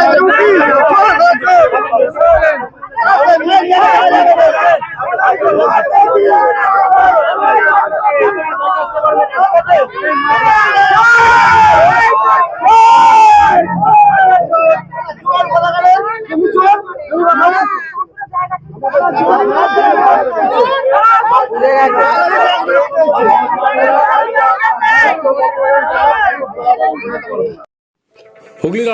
হুগলির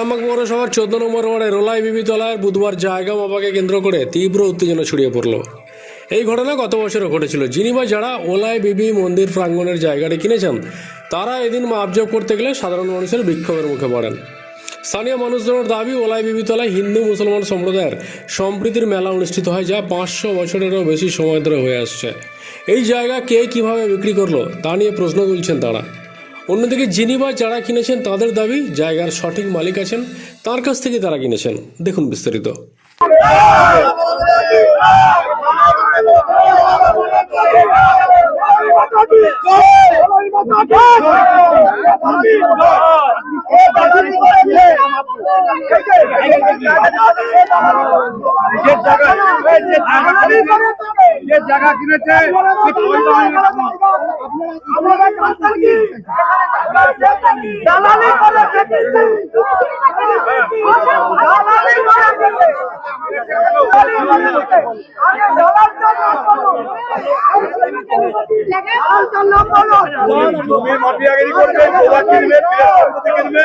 আরামবাগ পৌরসভার চোদ্দ নম্বর ওয়ার্ডে রোলাই বিবি তলায় বুধবার জায়গা মাপাকে কেন্দ্র করে তীব্র উত্তেজনা ছড়িয়ে পড়ল। এই ঘটনা গত বছরও ঘটেছিল। যিনি বা যারা ওলাই বিবি মন্দির প্রাঙ্গণের জায়গাটি কিনেছেন, তারা এদিন মাপজোপ করতে গেলে সাধারণ মানুষের বিক্ষোভের মুখে পড়েন। স্থানীয় মানুষজনের দাবি, ওলাই বিবি তলায় হিন্দু, মুসলমান সম্প্রদায়ের সম্প্রীতির মেলা অনুষ্ঠিত হয়, যা পাঁচশো বছরেরও বেশি সময় ধরে হয়ে আসছে। এই জায়গা কে কীভাবে বিক্রি করল, তা নিয়ে প্রশ্ন তুলছেন তারা। অন্যদিকে যিনি বা যারা কিনেছেন তাদের দাবি জায়গার সঠিক মালিক আছেন, তার কাছ থেকে তারা কিনেছেন। দেখুন বিস্তারিত। যে জায়গা কিনেছে হয়ে। জমি মাফিয়াগিরি করবে কিনবে কিনবে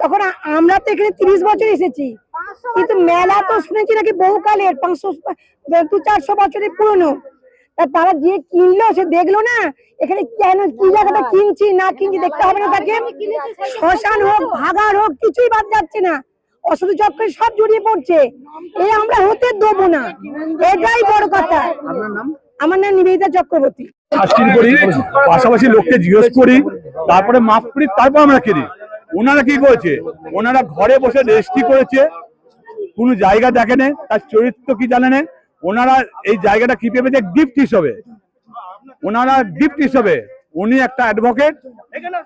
তখন আমরা তো এখানে তিরিশ বছর এসেছি। কিন্তু মেলা তো শুনেছি নাকি বহুকালের পাঁচশো দু চারশো বছরের পুরনো। তা তারা যে কিনলো সে দেখল না? এখানে কেন কি জায়গাটা কিনছি না কিনছি দেখতে হবে না তাকে? শ্মশান হোক ভাগার হোক কিছুই বাদ যাচ্ছে না। অশুধ চক্রে সব জড়িয়ে পড়ছে। এই আমরা হতে দেবো না। এটাই বড় কথা। আমার নাম নিবেদিতা চক্রবর্তী। করি? পাশাপাশি লোককে জিজ্ঞেস করি তারপরে মাফ করি তারপর আমরা কিনি। ওনারা কি করেছে? ওনারা ঘরে বসে রেজিস্ট্রি করেছে। কোনো জায়গা দেখে নেই তার চরিত্র কি জানে না ওনারা এই জায়গাটা কি পেয়েছে গিফট হিসেবে। ওনারা গিফট হিসেবে। উনি একটা অ্যাডভোকেট,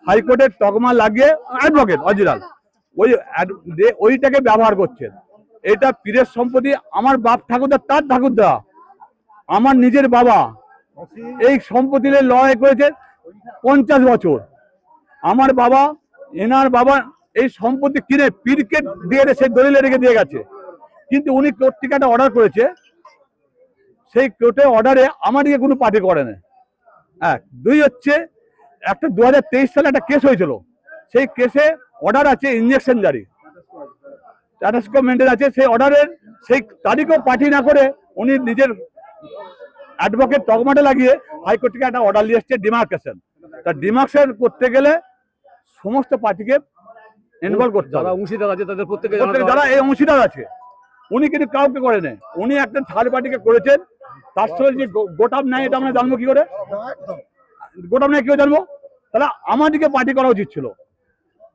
হাইকোর্টের তকমা লাগিয়ে অ্যাডভোকেট অরিজিনাল ওই ওইটাকে ব্যবহার করছেন। এটা পীরের সম্পত্তি, আমার বাপ ঠাকুরদা, তার ঠাকুরদা। আমার নিজের বাবা এই সম্পত্তি লড়াই করেছে পঞ্চাশ বছর। আমার বাবা এনার বাবা এই সম্পত্তি কিনে পীরকে দিয়ে সেই দলিলে রেখে দিয়ে গেছে। কিন্তু উনি কোর্ট অর্ডার করেছে। সেই কোর্টে অর্ডারে আমাদেরকে কোনো পার্টি করে না। এক। দুই হচ্ছে, একটা দু হাজার তেইশ সালে একটা কেস হয়েছিল। সেই কেসে অর্ডার আছে ইঞ্জেকশন জারি। মেন্টেন আছে। সেই অর্ডারের সেই তারিখও পার্টি না করে উনি নিজের অ্যাডভোকেট তকমাটা লাগিয়ে হাইকোর্ট থেকে একটা অর্ডার নিয়ে এসছে ডিমার্কেশন তা ডিমার্কেশন করতে গেলে সমস্ত পার্টিকে ইনভলভ করতে হবে। অংশীদার আছে তাদের প্রত্যেকে যারা এই অংশীদার আছে উনি কিন্তু কাউকে করে নেই। উনি একটা থার্ড পার্টিকে করেছেন। তার সঙ্গে যে গো- গোটাম নাই এটা আমরা জানব কি করে? গোটাম নেয় কি জানব? তাহলে আমাদেরকে পার্টি করা উচিত ছিল।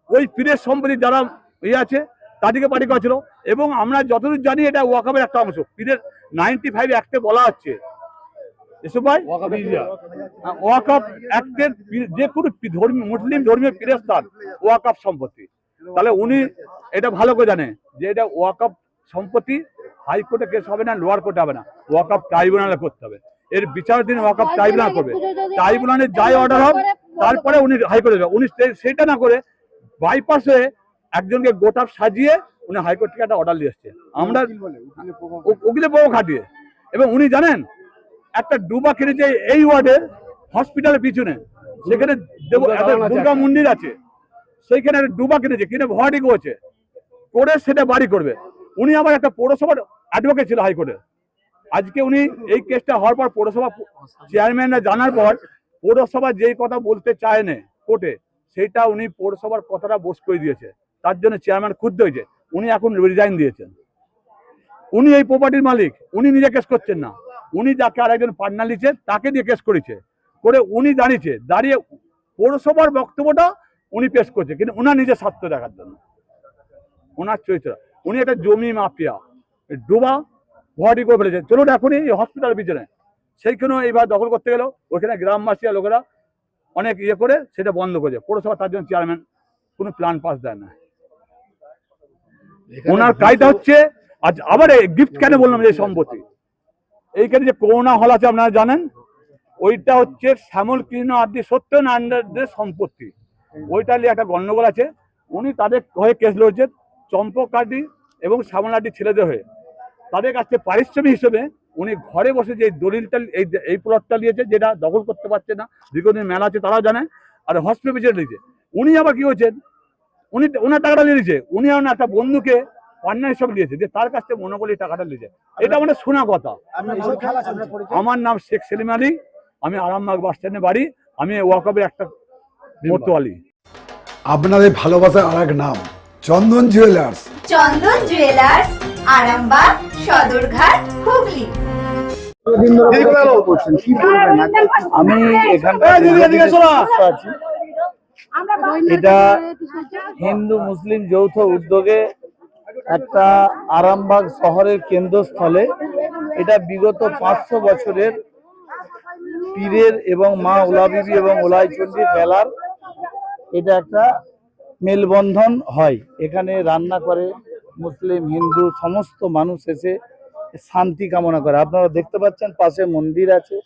ওই পীরের সম্পত্তি যারা ইয়ে আছে তাদেরকে পার্টি করা ছিল। এবং আমরা যতদূর জানি এটা ওয়াকাবের একটা অংশ। পীরের নাইনটি ফাইভ অ্যাক্টে বলা হচ্ছে ওয়াকআপ অ্যাক্টের যে কোনো ধর্মীয় মুসলিম ধর্মীয় পীরের স্থান সম্পত্তি। তাহলে উনি এটা ভালো করে জানে যে এটা ওয়াকআপ সম্পত্তি হাইকোর্টে কেস হবে না লোয়ার কোর্টে হবে না। ওয়াকআপ ট্রাইব্যুনালে করতে হবে। এর বিচার দিন ওয়াকআপ ট্রাইব্যুনাল করবে। ট্রাইব্যুনালে যাই অর্ডার হোক তারপরে উনি হাইকোর্টে যাবে। উনি সেটা না করে বাইপাস হয়ে একজনকে গোটাপ সাজিয়ে উনি হাইকোর্ট থেকে একটা অর্ডার দিয়ে এসছে। আমরা উকিলে বউ খাটিয়ে। এবং উনি জানেন একটা ডুবা কিনেছে এই ওয়ার্ডের হসপিটালের পিছনে। সেখানে দুর্গা মন্দির আছে। সেইখানে ডুবা কিনেছে কিনে ভরাটি করেছে। করে সেটা বাড়ি করবে। উনি আমার একটা পৌরসভার অ্যাডভোকেট ছিল হাইকোর্টের আজকে উনি এই কেসটা হওয়ার পর পৌরসভা চেয়ারম্যানরা জানার পর পৌরসভা যেই কথা বলতে চায় না কোর্টে সেইটা উনি পৌরসভার কথাটা বোস করে দিয়েছে। তার জন্য চেয়ারম্যান ক্ষুব্ধ হয়েছে। উনি এখন রিজাইন দিয়েছেন। উনি এই প্রপার্টির মালিক। উনি নিজে কেস করছেন না। উনি যাকে আরেকজন পার্টনার নিচ্ছে তাকে দিয়ে কেস করেছে। করে উনি দাঁড়িয়েছে দাঁড়িয়ে পৌরসভার বক্তব্যটা উনি পেশ করছে কিন্তু ওনার নিজের স্বার্থ দেখার জন্য। ওনার চরিত্র। উনি একটা জমি মাফিয়া ডোবা ভরাটি করে ফেলেছে। চলুন এখনই এই হসপিটালের পিছনে। সেইখানেও এইবার দখল করতে গেল। ওইখানে গ্রামবাসী লোকেরা অনেক ইয়ে করে সেটা বন্ধ করেছে। পৌরসভা তার জন্য চেয়ারম্যান কোনো প্ল্যান পাস দেয় না। ওনার কাজটা হচ্ছে আজ আবার গিফট কেন বললাম যে এই সম্পত্তি? এইখানে যে করোনা হল আছে, আপনারা জানেন? ওইটা হচ্ছে শ্যামল কৃষ্ণ আদি সত্যনারায়ণদের সম্পত্তি। ওইটা নিয়ে একটা গন্ডগোল আছে। উনি তাদের হয়ে কেস লড়ছেন চম্পকাটি এবং শ্যামল শ্যামলাটি ছেলেদের হয়ে। তাদের কাছে পারিশ্রমিক হিসেবে উনি ঘরে বসে যে দলিলটা, এই এই প্লটটা নিয়েছে, যেটা দখল করতে পারছে না, দীর্ঘদিন মেলা আছে, তারাও জানে, আর হসপিটাল নিয়েছে। উনি আবার কি হয়েছেন? উনি ওনার টাকাটা নিয়ে নিয়েছে। উনি একটা বন্ধুকে পান্না সব দিয়েছে যে তার কাছ থেকে মনোবলী টাকাটা নিয়েছে এটা মানে শোনা কথা। আমার নাম শেখ সেলিম আলী আমি আরামবাগ বাস স্ট্যান্ডে বাড়ি আমি ওয়াকবের একটা মতোয়ালি। আপনাদের ভালোবাসার আর এক নাম চন্দন জুয়েলার্স চন্দন জুয়েলার্স আরামবাগ সদরঘাট হুগলি। আমি এটা হিন্দু মুসলিম যৌথ উদ্যোগে একটা আরামবাগ শহরের কেন্দ্রস্থলে এটা বিগত পাঁচশো বছরের পীরের এবং মা ওলাবিবি এবং ওলাইচন্ডীর মেলার এটা একটা মেলবন্ধন হয়। এখানে রান্না করে মুসলিম, হিন্দু, সমস্ত মানুষ এসে শান্তি কামনা করে। আপনারা দেখতে পাচ্ছেন পাশে মন্দির আছে,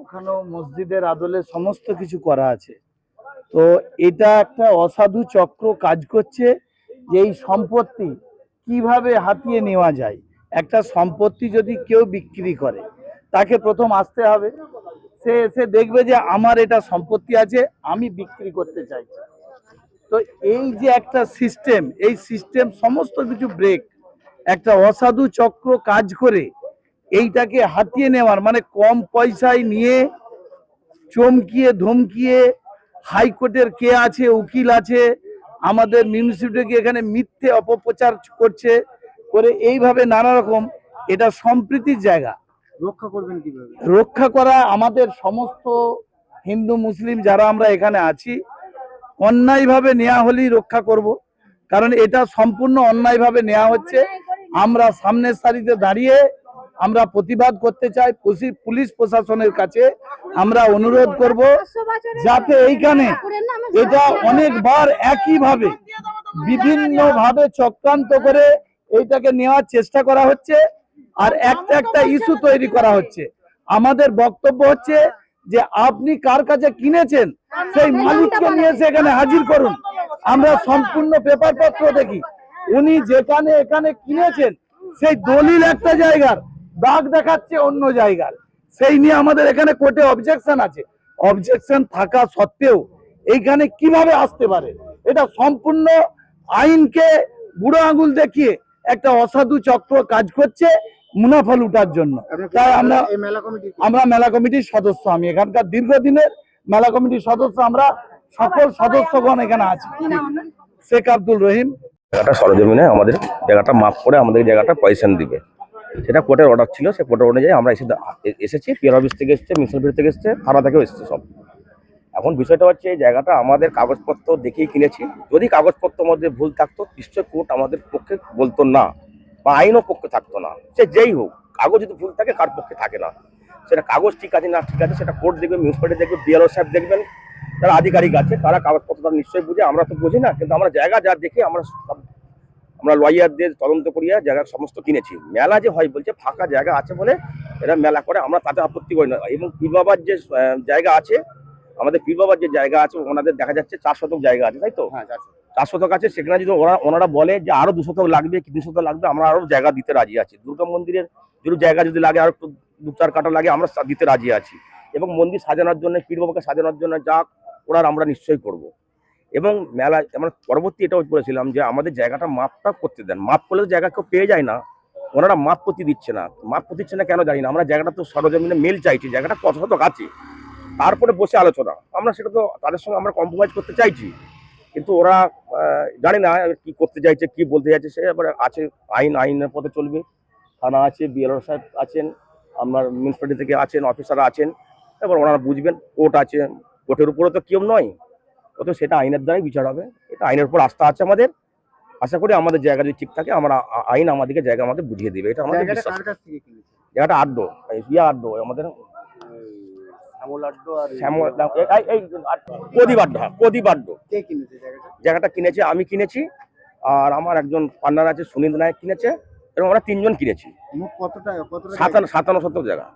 ওখানেও মসজিদের আদলে সমস্ত কিছু করা আছে। তো এটা একটা অসাধু চক্র কাজ করছে যে এই সম্পত্তি কীভাবে হাতিয়ে নেওয়া যায়? একটা সম্পত্তি যদি কেউ বিক্রি করে, তাকে প্রথম আসতে হবে। সে এসে দেখবে যে আমার এটা সম্পত্তি আছে, আমি বিক্রি করতে চাইছি। তো এই যে একটা সিস্টেম এই সিস্টেম সমস্ত কিছু ব্রেক একটা অসাধু চক্র কাজ করে এইটাকে হাতিয়ে নেওয়ার মানে কম পয়সায় নিয়ে চমকিয়ে ধমকিয়ে হাইকোর্টের কে আছে, উকিল আছে আমাদের মিউনিসিপ্যালিটি এখানে মিথ্যে অপপ্রচার করছে? করে এইভাবে নানা রকম এটা সম্প্রীতির জায়গা। রক্ষা করবেন কীভাবে? রক্ষা করা আমাদের সমস্ত হিন্দু মুসলিম যারা আমরা এখানে আছি অন্যায়ভাবে নেওয়া হলেই রক্ষা করব। কারণ এটা সম্পূর্ণ অন্যায়ভাবে নেওয়া হচ্ছে। আমরা সামনের সারিতে দাঁড়িয়ে আমরা প্রতিবাদ করতে চাই পুলিশ প্রশাসনের কাছে আমরা অনুরোধ করব যাতে এইখানে এটা অনেকবার একইভাবে বিভিন্ন ভাবে চক্রান্ত করে এইটাকে নেওয়ার চেষ্টা করা হচ্ছে আর একটা একটা ইস্যু তৈরি করা হচ্ছে। আমাদের বক্তব্য হচ্ছে যে আপনি কার কাছে কিনেছেন? সেই মালিককে নিয়ে এসে এখানে হাজির করুন। আমরা সম্পূর্ণ পেপার পত্র দেখি। উনি যেখানে এখানে কিনেছেন, সেই দলিল একটা জায়গার। দাগ দেখাচ্ছে অন্য জায়গার সেই নিয়ে আমাদের এখানে কোর্টে অবজেকশন আছে। অবজেকশন থাকা সত্ত্বেও এইখানে কীভাবে আসতে পারে? এটা সম্পূর্ণ আইনকে বুড়ো আঙুল দেখিয়ে একটা অসাধু চক্র কাজ করছে মুনাফা লুটার জন্য। তাই আমরা মেলা আমরা মেলা কমিটির সদস্য আমি এখানকার দীর্ঘদিনের মেলা কমিটির সদস্য আমরা সকল সদস্যগণ এখানে আছি। শেখ আব্দুল রহিম। জায়গাটা সরজমিনে আমাদের জায়গাটা মাফ করে আমাদের জায়গাটা পয়সা দিবে। সেটা কোর্টের অর্ডার ছিল সে কোর্টের অনুযায়ী আমরা এসে এসেছি পিয়ার অফিস থেকে এসছে মিউনিসিপালিটি থেকে এসছে, থানা থেকেও এসছে সব। এখন বিষয়টা হচ্ছে এই জায়গাটা আমাদের কাগজপত্র দেখেই কিনেছি। যদি কাগজপত্র মধ্যে ভুল থাকতো নিশ্চয় কোর্ট আমাদের পক্ষে বলতো না, বা আইনও পক্ষে থাকতো না। সে যেই হোক, কাগজ যদি ভুল থাকে, কার পক্ষে থাকে না? সেটা কাগজ ঠিক আছে না ঠিক আছে, সেটা কোর্ট দেখবে মিউনিসিপালিটি দেখবে বিএলও সাহেব দেখবেন, যারা আধিকারিক আছে, তারা কাগজপত্র তারা নিশ্চয়ই বুঝে, আমরা তো বুঝি না, কিন্তু আমরা জায়গা যা দেখে আমরা সব আমরা লয়ারদের তদন্ত করিয়া জায়গা সমস্ত কিনেছি। মেলা যে হয় বলছে ফাঁকা জায়গা আছে বলে এরা মেলা করে আমরা তাতে আপত্তি করি না। এবং পীর বাবার যে জায়গা আছে আমাদের পীর বাবার যে জায়গা আছে ওনাদের দেখা যাচ্ছে চার শতক জায়গা আছে তাই তো? হ্যাঁ চার শতক। আছে সেখানে যদি ওরা ওনারা বলে যে আরও দু শতক লাগবে কি তিন শতক লাগবে আমরা আরও জায়গা দিতে রাজি আছি। দুর্গা মন্দিরের যদি জায়গা যদি লাগে আর একটু দু চার কাটা লাগে আমরা দিতে রাজি আছি। এবং মন্দির সাজানোর জন্য পীর বাবাকে সাজানোর জন্য যা করার আমরা নিশ্চয়ই করব। এবং মেলা, আমরা পরবর্তী এটাও বলেছিলাম যে আমাদের জায়গাটা মাপটা করতে দেন। মাপ করলে তো জায়গা কেউ পেয়ে যায় না। ওনারা মাপ করতে দিচ্ছে না। মাপ করতে দিচ্ছে না কেন জানি না। আমরা জায়গাটা তো সরজমিনে মেল চাইছি, জায়গাটা কত শতক আছে। তারপরে বসে আলোচনা। আমরা সেটা তো তাদের সঙ্গে আমরা কম্প্রোমাইজ করতে চাইছি। কিন্তু ওরা জানি না কি করতে চাইছে, কি বলতে চাইছে, সে এবার আছে, আইন, আইনের পথে চলবে। থানা আছে বিএলও সাহেব আছেন, আপনার মিউনিসিপ্যালিটি থেকে আছেন অফিসাররা আছেন। এবার ওনারা বুঝবেন কোর্ট আছে। কোর্টের উপরে তো কেউ নয়। অত সেটা আইনের দ্বারাই বিচার হবে। এটা আইনের উপর আস্থা আছে আমাদের। আশা করি আমাদের জায়গা যদি ঠিক থাকে আমরা আইন আমাদেরকে জায়গা আমাদের বুঝিয়ে দিবে। এটা আমাদের জায়গাটা বিশ্বাস। আড্ডো ইয়া আড্ডো আমাদের কিনেছে জায়গাটা? জায়গাটা কিনেছে আমি কিনেছি আর আমার একজন পার্টনার আছে সুনীল নায়ক কিনেছে এবং আমরা তিনজন কিনেছি। সাতান্ন সাতান্ন শতক জায়গা।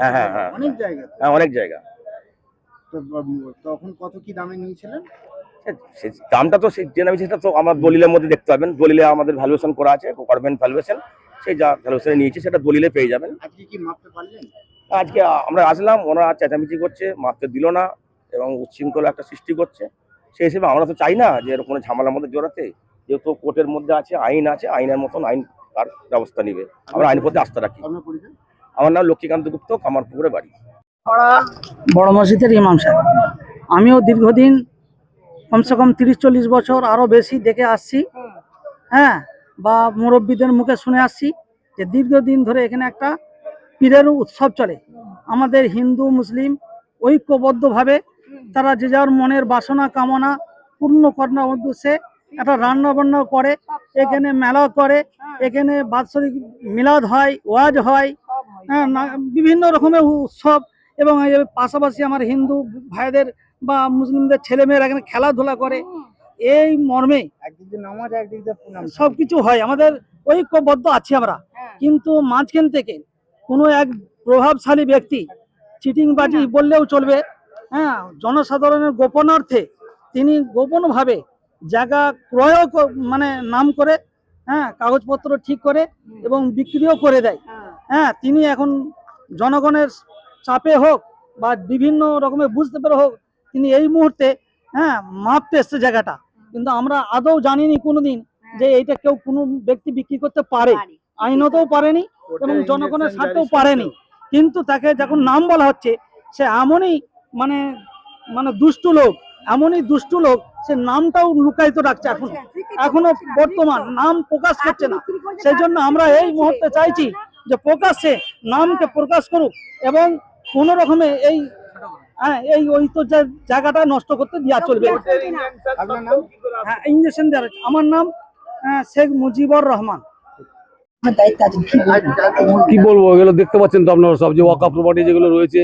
হ্যাঁ, হ্যাঁ, হ্যাঁ। অনেক জায়গা তো। হ্যাঁ অনেক জায়গা তো উম, তখন কত কি দামে নিয়েছিলেন? সে- দামটা তো সেই জেনামি সেটা তো আমার দলিলের মধ্যে দেখতে পাবেন। দলিলে আমাদের ভ্যালুয়েশন করা আছে গভর্নমেন্ট ভ্যালুয়েশন সেই যা ভ্যালুয়েশনে নিয়েছি সেটা দলিলে পেয়ে যাবেন। আজকে কি মাপতে পারলেন? আজকে আমরা আসলাম ওনারা চেঁচামেচি করছে মাপতে দিল না এবং উচ্ছৃঙ্খলা একটা সৃষ্টি করছে। সেই হিসেবে আমরা তো চাই না যে এরকম ঝামেলার মধ্যে জড়াতে। যেহেতু কোর্টের মধ্যে আছে আইন আছে আইনের মতন আইন তার ব্যবস্থা নিবে। আমরা আইন প্রতি আস্থা রাখি। আমার নাম লক্ষ্মীকান্ত গুপ্ত কামারপুকুরে বাড়ি। পাড়া বড় মসজিদের ইমাম সাহেব। আমিও দীর্ঘদিন কমসে কম তিরিশ, চল্লিশ বছর আরও বেশি দেখে আসছি। হ্যাঁ বা মুরব্বীদের মুখে শুনে আসছি যে দীর্ঘদিন ধরে এখানে একটা পীরের উৎসব চলে। আমাদের হিন্দু, মুসলিম ঐক্যবদ্ধভাবে তারা যে যার মনের বাসনা, কামনা পূর্ণ করার উদ্দেশ্যে একটা রান্না বান্না করে, এখানে মেলা করে, এখানে বাৎসরিক মিলাদ হয়, ওয়াজ হয় হ্যাঁ বিভিন্ন রকমের উৎসব এবং পাশাপাশি আমার হিন্দু ভাইদের বা মুসলিমদের ছেলেমেয়েরা এখানে খেলাধুলা করে এই মর্মে একদিক দিয়ে নামাজ একদিক দিয়ে প্রণাম। সব কিছু হয়। আমাদের ঐক্যবদ্ধ আছি আমরা। কিন্তু মাঝখান থেকে কোনো এক প্রভাবশালী ব্যক্তি চিটিংবাজি বললেও চলবে। হ্যাঁ জনসাধারণের গোপনার্থে তিনি গোপনভাবে জায়গা ক্রয় মানে নাম করে হ্যাঁ কাগজপত্র ঠিক করে এবং বিক্রিও করে দেয়। হ্যাঁ তিনি এখন জনগণের চাপে হোক বা বিভিন্ন রকমের বুঝতে পেরে হোক তিনি এই মুহূর্তে হ্যাঁ মাপতে এসছে জায়গাটা। কিন্তু আমরা আদৌ জানিনি কোনোদিন যে এইটা কেউ কোনো ব্যক্তি বিক্রি করতে পারে। আইনতেও পারেনি এবং জনগণের স্বার্থেও পারেনি। কিন্তু তাকে যখন নাম বলা হচ্ছে সে এমনই মানে মানে দুষ্টু লোক এমনই দুষ্টু লোক সে নামটাও লুকায়িত রাখছে এখন। এখনও বর্তমান নাম প্রকাশ করছে না। সেই জন্য আমরা এই মুহূর্তে চাইছি যে প্রকাশ্যে নামকে প্রকাশ করুক এবং কোনো রকমে এই হ্যাঁ এই ঐতিহ্য জায়গাটা নষ্ট করতে দেওয়া চলবে। না। আপনার নাম হ্যাঁ ইঞ্জেকশন দেওয়া হচ্ছে। আমার নাম আহ, শেখ মুজিবুর রহমান। কি বলব? এগুলো দেখতে পাচ্ছেন তো আপনারা সব যে ওয়াকা প্রপার্টি যেগুলো রয়েছে।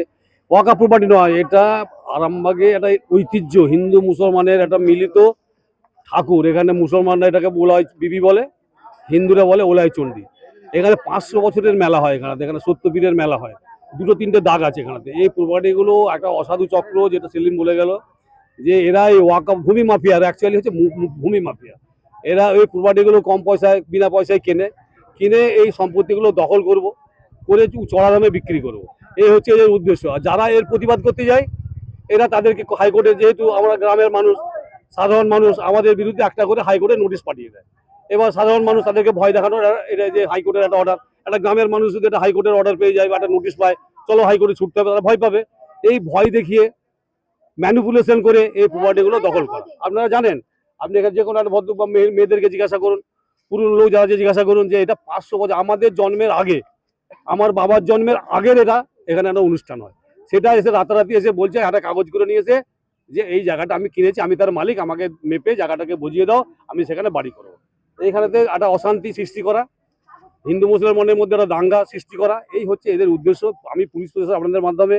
ওয়াকা প্রপার্টি নয় এটা আরামবাগে একটা ঐতিহ্য হিন্দু মুসলমানের একটা মিলিত ঠাকুর। এখানে মুসলমানরা এটাকে ওলাই বিবি বলে হিন্দুরা বলে ওলাই চণ্ডী। এখানে পাঁচশো বছরের মেলা হয় এখানে এখানে সত্যপীরের মেলা হয়। দুটো তিনটে দাগ আছে এখানেতে। এই প্রপার্টিগুলো একটা অসাধু চক্র, যেটা সেলিম বলে গেল, যে এরা এই ওয়াকা ভূমি মাফিয়া অ্যাকচুয়ালি হচ্ছে ভূমি মাফিয়া। এরা ওই প্রপার্টিগুলো কম পয়সায়, বিনা পয়সায় কেনে, কিনে এই সম্পত্তিগুলো দখল করব, করে চড়া দামে বিক্রি করব। এই হচ্ছে এদের উদ্দেশ্য। আর যারা এর প্রতিবাদ করতে যায়, এরা তাদেরকে হাইকোর্টে, যেহেতু আমরা গ্রামের মানুষ, সাধারণ মানুষ, আমাদের বিরুদ্ধে একটা করে হাইকোর্টে নোটিশ পাঠিয়ে দেয়। এবার সাধারণ মানুষ তাদেরকে ভয় দেখানোর এটা যে হাইকোর্টের একটা অর্ডার একটা গ্রামের মানুষ যদি একটা হাইকোর্টের অর্ডার পেয়ে যায় বা একটা নোটিশ পায়, চলো হাইকোর্টে ছুটতে হবে, তারা ভয় পাবে। এই ভয় দেখিয়ে ম্যানিপুলেশন করে এই প্রপার্টিগুলো দখল করে। আপনারা জানেন, আপনি এখানে যে কোনো একটা ভদ্র বা মেয়ে- মেয়েদেরকে জিজ্ঞাসা করুন, পুরনো লোক যারা জিজ্ঞাসা করুন যে এটা পাঁচশো বছর, আমাদের জন্মের আগে, আমার বাবার জন্মের আগের এটা এখানে একটা অনুষ্ঠান হয়। সেটা এসে রাতারাতি এসে বলছে, একটা কাগজ করে নিয়ে এসে যে এই জায়গাটা আমি কিনেছি, আমি তার মালিক, আমাকে মেপে জায়গাটাকে বুঝিয়ে দাও, আমি সেখানে বাড়ি করব। এইখানেতে একটা অশান্তি সৃষ্টি করা হিন্দু মুসলমানের মধ্যে একটা দাঙ্গা সৃষ্টি করা, এই হচ্ছে এদের উদ্দেশ্য। আমি পুলিশ প্রশাসন আপনাদের মাধ্যমে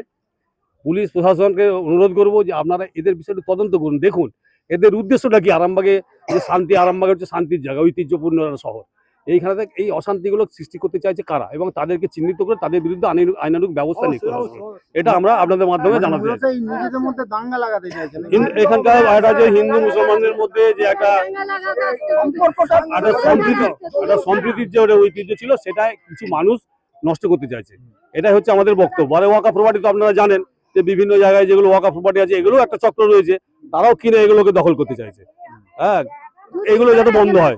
পুলিশ প্রশাসনকে অনুরোধ করব যে আপনারা এদের বিষয়টি তদন্ত করুন। দেখুন, এদের উদ্দেশ্যটা কি? আরামবাগে যে শান্তি, আরামবাগে হচ্ছে শান্তির জায়গা, ঐতিহ্যপূর্ণ শহর। এইখানে এই অশান্তিগুলো সৃষ্টি করতে চাইছে কারা? এবং তাদেরকে চিহ্নিত করে তাদের বিরুদ্ধে আইনানুগ ব্যবস্থা নিতে হবে। এটা আমরা আপনাদের মাধ্যমে মানে জানাতে চাই এখানকার একটা যে হিন্দু মুসলমানদের মধ্যে যে একটা একটা সম্প্রীতি একটা সম্প্রীতির যে ঐতিহ্য ছিল সেটা কিছু মানুষ নষ্ট করতে চাইছে। এটাই হচ্ছে আমাদের বক্তব্য। আর ওয়াকা প্রপার্টি তো আপনারা জানেন যে বিভিন্ন জায়গায় যেগুলো ওয়াকা প্রপার্টি আছে এগুলো একটা চক্র রয়েছে। তারাও কিনে এগুলোকে দখল করতে চাইছে। হ্যাঁ এগুলো যাতে বন্ধ হয়।